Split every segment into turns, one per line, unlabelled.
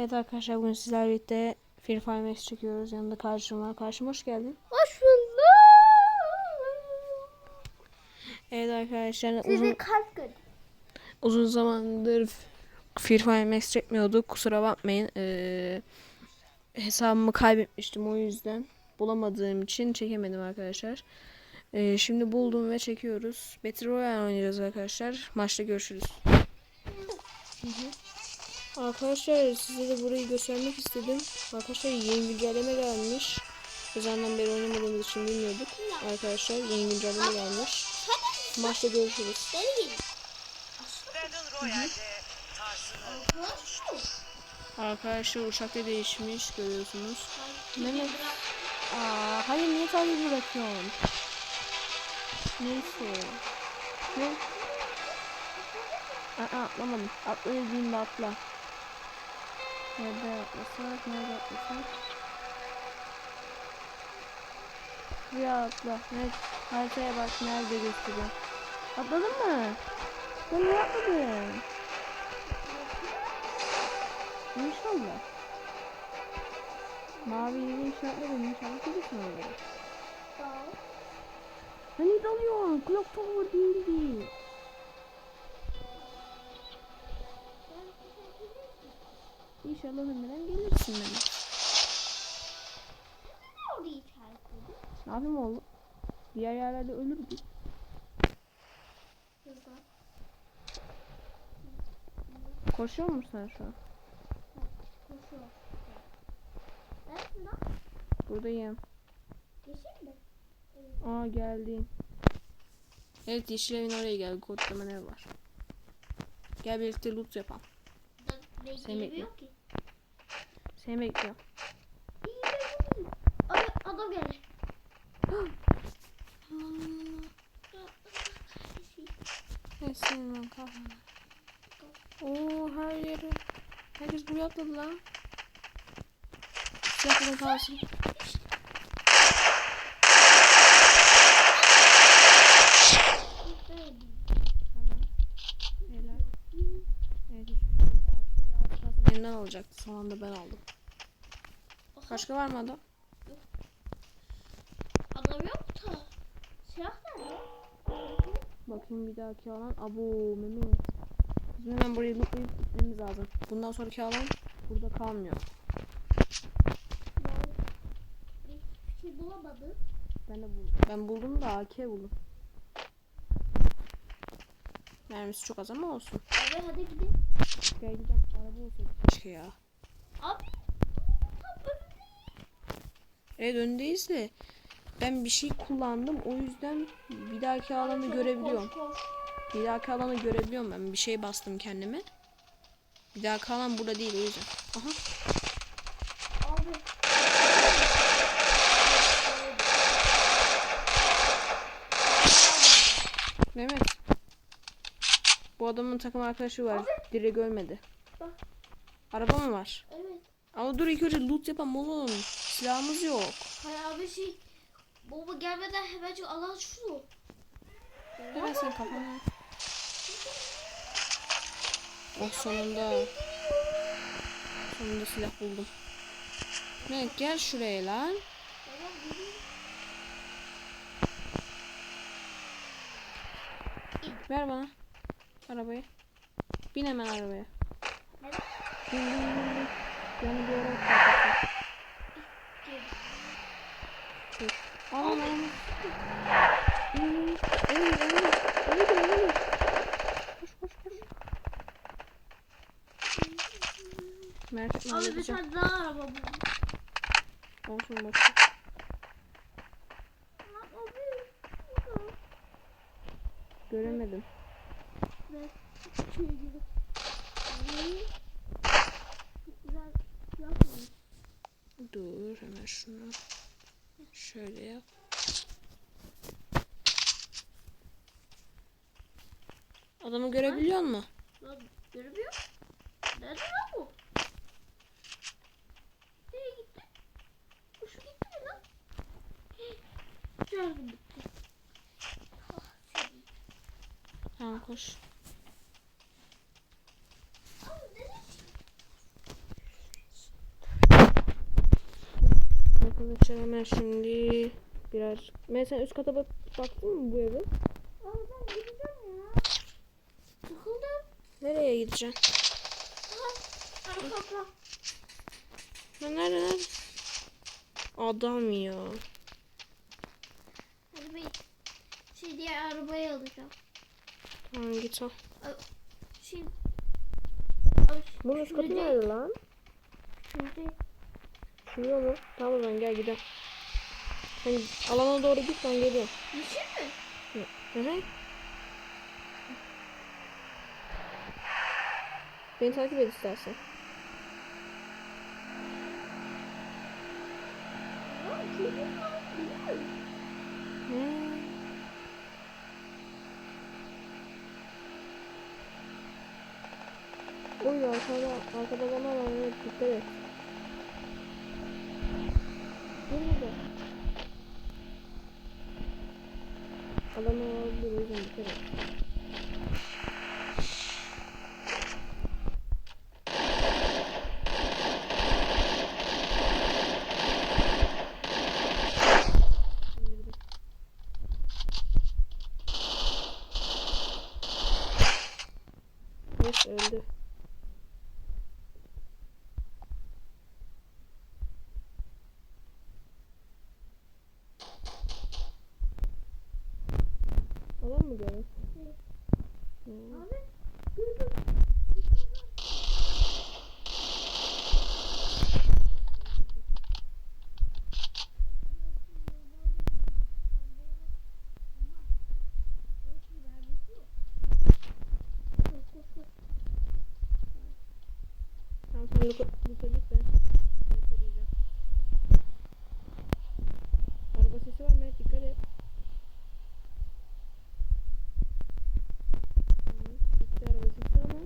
Evet arkadaşlar bugün sizlerle birlikte Free Fire Max çekiyoruz. Yanında karşım var. Karşım hoş geldin.
Hoş bulduk.
Evet arkadaşlar
Size
uzun,
kalp gönderdim.
uzun zamandır Free Fire Max çekmiyorduk. Kusura bakmayın. Ee, hesabımı kaybetmiştim o yüzden. Bulamadığım için çekemedim arkadaşlar. Ee, şimdi buldum ve çekiyoruz. Battle Royale oynayacağız arkadaşlar. Maçta görüşürüz. Hı hı. Arkadaşlar size de burayı göstermek istedim. Arkadaşlar yeni güncelleme gelmiş. Biz andan beri oynamadığımız için bilmiyorduk. Arkadaşlar yeni güncelleme gelmiş. Maçta görüşürüz.
Royale'de tarzını
Arkadaşlar uçakta değişmiş görüyorsunuz. Mehmet. Aa, hayır niye takip bırakıyorsun? Neyse. Ne? Aa, atlamadım. Atla dediğimde atla. Nerede atlasak? Nerede atlasak? Buraya atla. Evet. Haritaya bak. Nerede gösteriyor. Atladın mı? Ben niye atladın? İnşallah. Mavi yeri işaretledim. İnşallah gelirsin oraya. Hani dalıyor? Clock Tower değildi. İnşallah ölmeden gelirsin benim.
Orayı terk edin.
Ne yapayım oğlum? Diğer yerlerde ölürdük.
Hızla.
Koşuyor musun sen şu an?
Koşuyor. Neresin lan?
Buradayım.
Mi?
Aa geldin. Evet yeşil evin oraya gel. Kodlama ne var? Gel birlikte loot yapalım.
Ne
Seni
gelmiyor ki.
Seni bekliyorum.
İyi be bu. Ay adam gelir.
Evet senin lan kahve. Oo her yere. Herkes buraya atladı lan. Burada kalsın. Elinden alacaktı. Son anda ben aldım. Başka var mı adam?
Adam yok da. Silah nerede?
Bakayım bir dahaki alan. Abo Mehmet. Bizim hemen burayı lootlayıp gitmemiz lazım. Bundan sonraki alan burada kalmıyor.
Yani hiçbir şey bulamadım.
Ben de buldum. Ben buldum da AK buldum. Mermisi çok az ama olsun.
Abi hadi gidelim.
Gel gidelim. Araba olsaydı keşke ya.
Abi.
Evet öndeyiz de ben bir şey kullandım o yüzden bir dahaki alanı görebiliyorum. Bir dahaki alanı görebiliyorum ben. Bir şey bastım kendime. Bir dahaki alan burada değil o yüzden. Aha.
Abi.
Mehmet. Bu adamın takım arkadaşı var. Direkt ölmedi.
Bak.
Araba mı var?
Evet.
Ama dur ilk önce loot yapalım oğlum. Silahımız yok.
Hayır abi şey. Baba gelmeden hemen Allah şunu.
Evet sen kafana. Oh sonunda. Sonunda silah buldum. Mehmet gel şuraya lan. Ver bana. Arabayı. Bin hemen arabaya. Bin bin bin Yani bir yere. Bin bin bin. Eğil eğil. Eğil eğil. Koş koş koş. Etme
Abi bir tane daha araba buldum.
Olsun bakayım. Göremedim.
Ve şey gibi. Abi. Çok güzel yapmış.
Dur hemen şunu. Şöyle yap. Adamı görebiliyor musun?
Lan görmüyor. Nerede lan bu? Nereye gitti? Kuş gitti mi lan? Gördüm gitti. Ah.
Tamam koş. Arkadaşlar hemen şimdi biraz... Mesela üst kata bak baktın mı bu?
Aa ben gideceğim ya. Sıkıldım.
Nereye gideceksin?
Arka
Ha, nerede nerede? Adam ya.
Hadi ben şey diğer arabayı alacağım.
Tamam git al.
Şey
Bunun üst katı nerede lan?
Şimdi
Şu yolu. Tamam o zaman gel gidelim. Sen alana doğru git ben geliyorum.
yeşil mi?
Hı hı. Beni takip et istersen. Hmm. Oy arkada, arkada bana var dikkat et. Dur burada. Adamı alabilir o yüzden dikkat et. İndirdim. Yes öldü. Hmm.
Abi, gördüm.
Tamam sen Luka, Luka git ben seni koruyacağım. Araba sesi var Mehmet dikkat et. Tamam, Gitti araba sesi ama.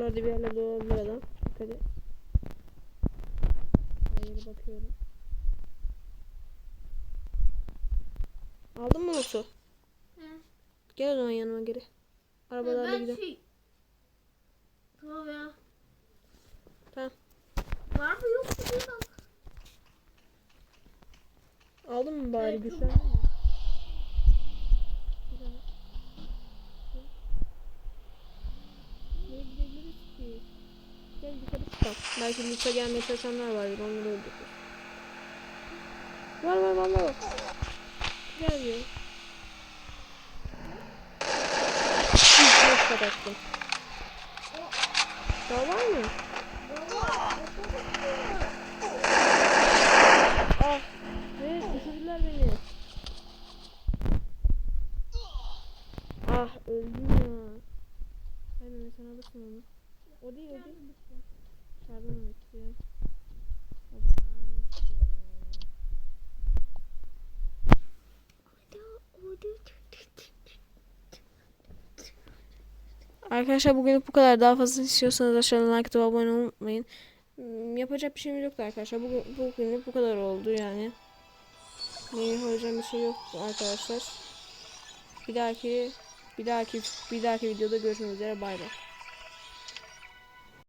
Buralarda bir yerlerde olabilir adam. Dikkat et. Yere bakıyorum. Aldın mı Musu?
He.
Gel o zaman yanıma geri. Arabalarla gidelim.
şey... Tamam ya.
Tamam.
Var mı yok mu.
Aldın mı bari? Güzel. Nereye gidebiliriz ki? Gel yukarı çıkalım. Belki Luta gelmeye çalışanlar vardır onları öldürürüz. Var var valla var. Gel ya. Hiç çok attım. Daha var mı? Ah. Evet düşürdüler beni. Ah öldüm ya. Aynen sen alırsın onu. O değil o değil. Pardon bitti. Arkadaşlar bugün bu kadar. Daha fazla istiyorsanız aşağıdan like atıp abone olmayı. Hmm, Yapacak bir şeyimiz yoktu arkadaşlar. Bugün, bugün bu kadar oldu yani. Benim yapacağım bir şey yoktu arkadaşlar. Bir dahaki bir dahaki bir dahaki videoda görüşmek üzere. Bay bay.